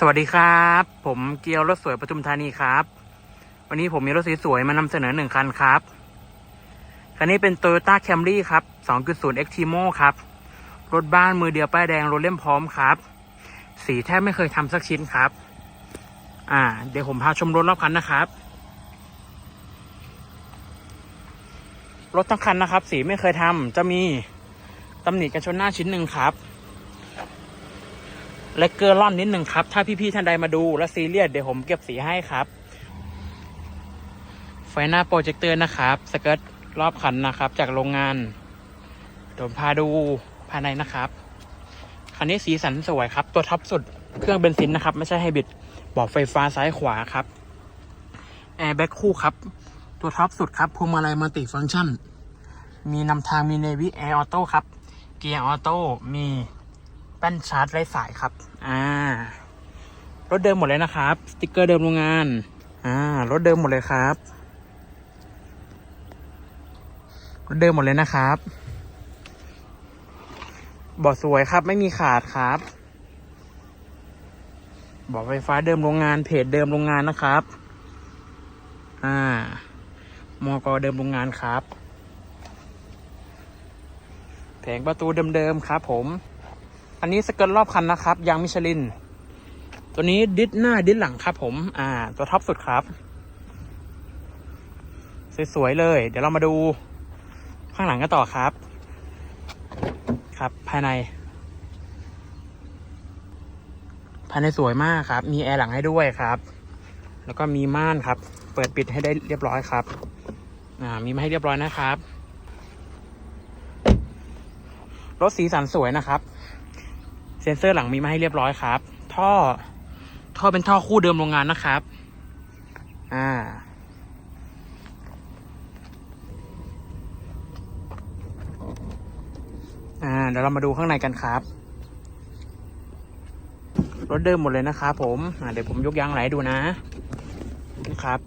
สวัสดีครับ ผมเกียวรถสวยประทุมธานีครับ วันนี้ผมมีรถสวยๆมานำเสนอหนึ่งคันครับ คันนี้เป็น Toyota Camry ครับ 2.0 X Timo ครับ รถบ้านมือเดียวป้ายแดงรถเล่มพร้อมครับ สีแทบไม่เคยทำสักชิ้นครับ อ่า เดี๋ยวผมพาชมรถรอบคันนะครับ รถทั้งคันนะครับ สีไม่เคยทำจะมีตำหนิกันชนหน้าชิ้นหนึ่งครับ เลกเกอร์ล่อนนิดหนึ่งครับ ถ้าพี่ๆท่านใดมาดูและซีเรียสเดี๋ยวผมเก็บสีให้ครับ ไฟหน้าโปรเจคเตอร์นะครับ สเกิร์ตรอบคันนะครับ จากโรงงานเดี๋ยวพาดูภายในนะครับคันนี้สีสันสวยครับ ตัวท็อปสุดเครื่องเบนซินนะครับ ไม่ใช่ไฮบริดบอกไฟฟ้าซ้ายขวาครับแอร์แบ็คคู่ครับ ตัวท็อปสุดครับพวงมาลัยมัลติฟังก์ชัน มีนำทางมีเนวิแอร์ออโต้ครับ เกียร์ออโต้มี แป้นชาร์จไร้สายครับ อ่า รถเดิมหมดเลยนะครับ สติกเกอร์เดิมโรงงาน อ่า รถเดิมหมดเลยครับ รถเดิมหมดเลยนะครับบาะสวยครับ ไม่มีขาดครับบาะไฟฟ้าเดิมโรงงาน เพจเดิมโรงงานนะครับ อ่า มอกเดิมโรงงานครับ แผงประตูเดิมๆครับผม อันนี้สเกิร์ตรอบคันนะครับ ยางมิชลิน ตัวนี้ดิสหน้าดิสหลังครับผม อ่า ตัวท็อปสุดครับ สวยๆเลย เดี๋ยวเรามาดูข้างหลังกันต่อครับ ครับ ภายใน ภายในสวยมากครับ มีแอร์หลังให้ด้วยครับ แล้วก็มีม่านครับ เปิดปิดให้ได้เรียบร้อยครับ อ่า มีมาให้เรียบร้อยนะครับ รถสีสันสวยนะครับ เซ็นเซอร์หลังมีมาให้เรียบร้อยครับ ท่อ ท่อเป็นท่อคู่เดิมโรงงานนะครับ อ่า อ่า เดี๋ยวเรามาดูข้างในกันครับ รถเดิมหมดเลยนะครับผม อ่า เดี๋ยวผมยกยางไหลดูนะนะครับ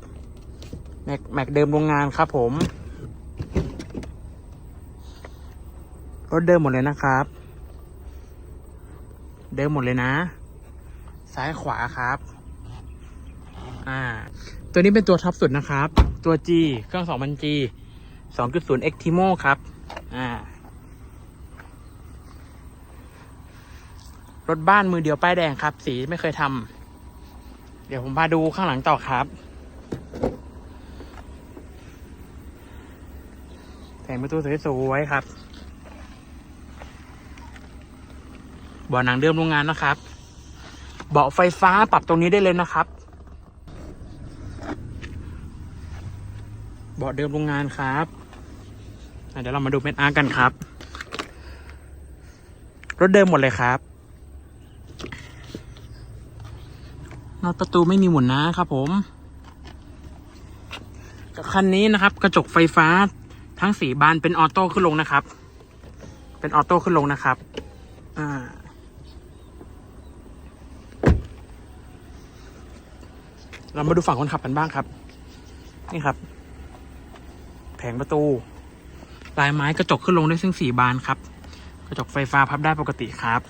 แม็กแม็กเดิมโรงงานครับผม รถเดิมหมดเลยนะครับ เดิมหมดเลยนะ ซ้ายขวาครับ อ่า ตัวนี้เป็นตัวท็อปสุดนะครับ ตัว G เครื่อง 2000G 2.0 X Timo ครับ อ่า รถบ้านมือเดียวป้ายแดงครับ สีไม่เคยทำ เดี๋ยวผมพาดูข้างหลังต่อครับแผงประตูสวยๆครับ เบาะหนังเดิมโรงงานนะครับ เบาะไฟฟ้าปรับตรงนี้ได้เลยนะครับ เบาะเดิมโรงงานครับเดี๋ยวเรามาดูเม็ดอาร์กันครับ รถเดิมหมดเลยครับนอตประตูไม่มีหมุนนะครับผมคันนี้นะครับ กระจกไฟฟ้าทั้งสี่บานเป็นออโต้ขึ้นลงนะครับ เป็นออโต้ขึ้นลงนะครับ อ่า เรามาดูฝั่งคนขับกันบ้างครับ นี่ครับ แผงประตู ลายไม้กระจกขึ้นลงได้ซึ่งสี่บานครับ กระจกไฟฟ้าพับได้ปกติครับ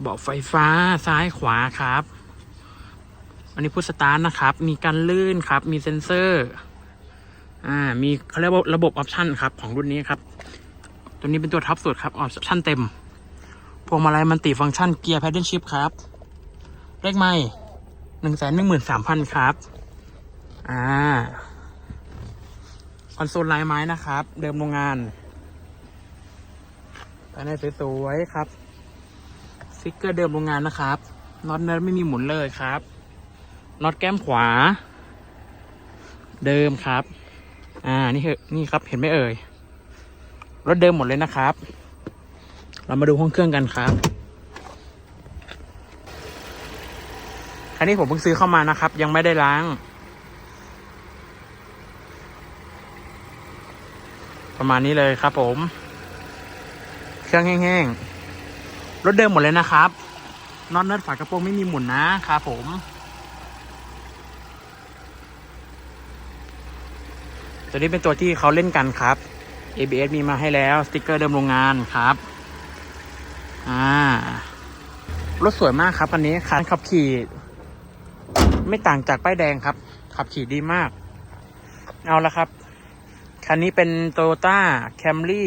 เบาะไฟฟ้าซ้ายขวาครับ อันนี้พุทสตาร์ทนะครับ มีการลื่นครับ มีเซ็นเซอร์ อ่า มีเขาเรียกว่าระบบออปชันครับ ของรุ่นนี้ครับ ตัวนี้เป็นตัวท็อปสุดครับออปชันเต็ม พวงมาลัยมันติฟังก์ชันเกียร์แพดเดิลชิพครับเลขไม่ หนึ่งแสนหนึ่งหมื่นสามพันครับ อ่า คอนโซลลายไม้นะครับ เดิมโรงงานภายในสวยๆครับสติกเกอร์เดิมโรงงานนะครับน็อตเนิร์ดไม่มีหมุนเลยครับน็อตแก้มขวา เดิมครับ อ่านี่เหอนี่ครับเห็นไหมเอ่ยรถเดิมหมดเลยนะครับ เรามาดูห้องเครื่องกันครับ คันนี้ผมเพิ่งซื้อเข้ามานะครับ ยังไม่ได้ล้าง ประมาณนี้เลยครับผม เครื่องแห้งๆ รถเดิมหมดเลยนะครับน็อตเนิร์ดฝากระโปรงไม่มีหมุนนะครับผมตัวนี้เป็นตัวที่เขาเล่นกันครับ ABS มีมาให้แล้ว สติกเกอร์เดิมโรงงานครับ อ่ารถสวยมากครับคันนี้คันขับขี่ ไม่ต่างจากป้ายแดงครับ ขับขี่ดีมาก เอาละครับ คันนี้เป็น Toyota Camry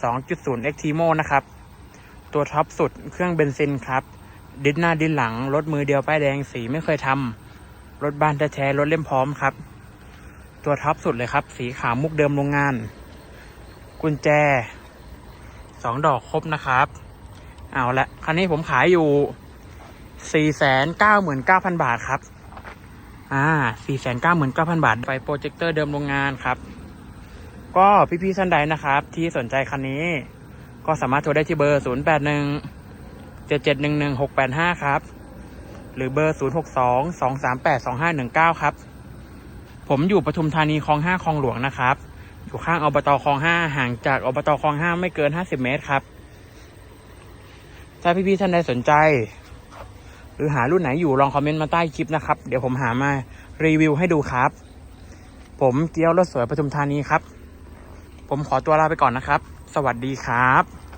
2.0 Xtimo นะครับ ตัวท็อปสุดเครื่องเบนซินครับ ดินหน้าดินหลัง รถมือเดียวป้ายแดงสีไม่เคยทำรถบ้านแท้ๆรถเล่มพร้อมครับ ตัวท็อปสุดเลยครับ สีขาวมุกเดิมโรงงาน กุญแจสองดอกครบนะครับ เอาละคันนี้ผมขายอยู่สี่แสนเก้าหมื่นเก้าพันบาทครับ อ่าสี่แสนเก้าหมื่นเก้าพันบาท ไฟโปรเจคเตอร์เดิมโรงงานครับ ก็พี่ๆท่านใดนะครับ ที่สนใจคันนี้ ก็สามารถโทรได้ที่เบอร์ศูนย์แปดหนึ่งเจ็ดเจ็ดหนึ่งหนึ่งหกแปดห้าครับ หรือเบอร์ศูนย์หกสองสองสามแปดสองห้าหนึ่งเก้าครับ ผมอยู่ปทุมธานีคลองห้าคลองหลวงนะครับ อยู่ข้างอบตคลองห้าห่างจากอบตคลองห้าไม่เกินห้าสิบเมตรครับ ถ้าพี่ๆท่านใดสนใจ รือหารุ่นไหนอยู่ลองคอมเมนต์มาใต้คลิปนะครับ เดี๋ยวผมหามารีวิวให้ดูครับ ผมเกียวรถสวยปทุมธานีครับ ผมขอตัวลาไปก่อนนะครับ สวัสดีครับ